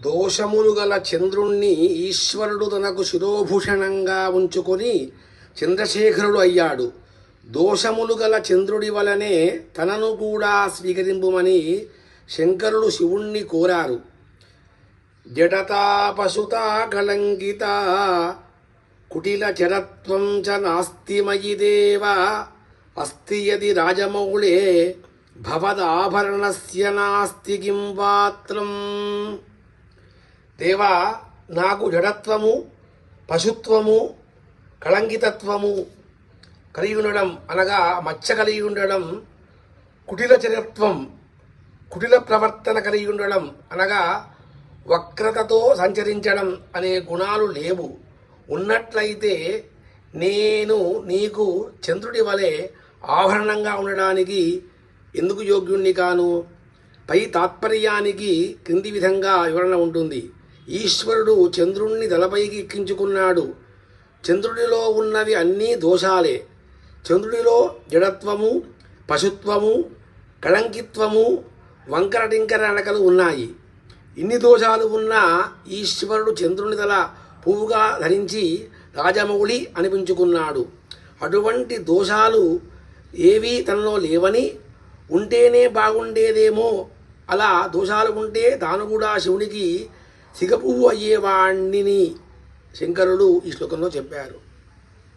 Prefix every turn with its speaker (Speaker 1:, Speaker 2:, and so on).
Speaker 1: దోషములు గల చంద్రుణ్ణి ఈశ్వరుడు తనకు శిరోభూషణంగా ఉంచుకొని చంద్రశేఖరుడు అయ్యాడు. దోషములు గల చంద్రుడి వలనే తనను కూడా స్వీకరింపుమని శంకరుడు శివుణ్ణి కోరారు. జడతా పశుతా కళంకిత కుటిల చరత్వం చ నాస్తిమయి దేవ అస్తి యది రాజమౌళే భవదాభరణస్య నాస్తి కిం పాత్రం దేవా నాకు జడత్వము పశుత్వము కళంకితత్వము కలిగి ఉండడం అనగా మచ్చ కలిగి ఉండడం కుటిల చరత్వం కుటిల ప్రవర్తన కలిగి ఉండడం అనగా వక్రతతో సంచరించడం అనే గుణాలు లేవు. ఉన్నట్లయితే నేను నీకు చంద్రుడి వలె ఆభరణంగా ఉండడానికి ఎందుకు యోగ్యుణ్ణి కాను? పై తాత్పర్యానికి క్రింది విధంగా వివరణ ఉంటుంది. ఈశ్వరుడు చంద్రుణ్ణి తలపైకి ఎక్కించుకున్నాడు. చంద్రుడిలో ఉన్నవి అన్నీ దోషాలే. చంద్రుడిలో జడత్వము పశుత్వము కళంకిత్వము వంకర టింకర నడకలు ఉన్నాయి. ఇన్ని దోషాలు ఉన్నా ఈశ్వరుడు చంద్రుని తల పువ్వుగా ధరించి రాజమౌళి అనిపించుకున్నాడు. అటువంటి దోషాలు ఏవీ తనలో లేవని ఉంటేనే బాగుండేదేమో అలా దోషాలు ఉంటే తాను కూడా శివునికి సిగపువ్వు అయ్యేవాణ్ణిని శంకరుడు ఈ శ్లోకంలో చెప్పారు.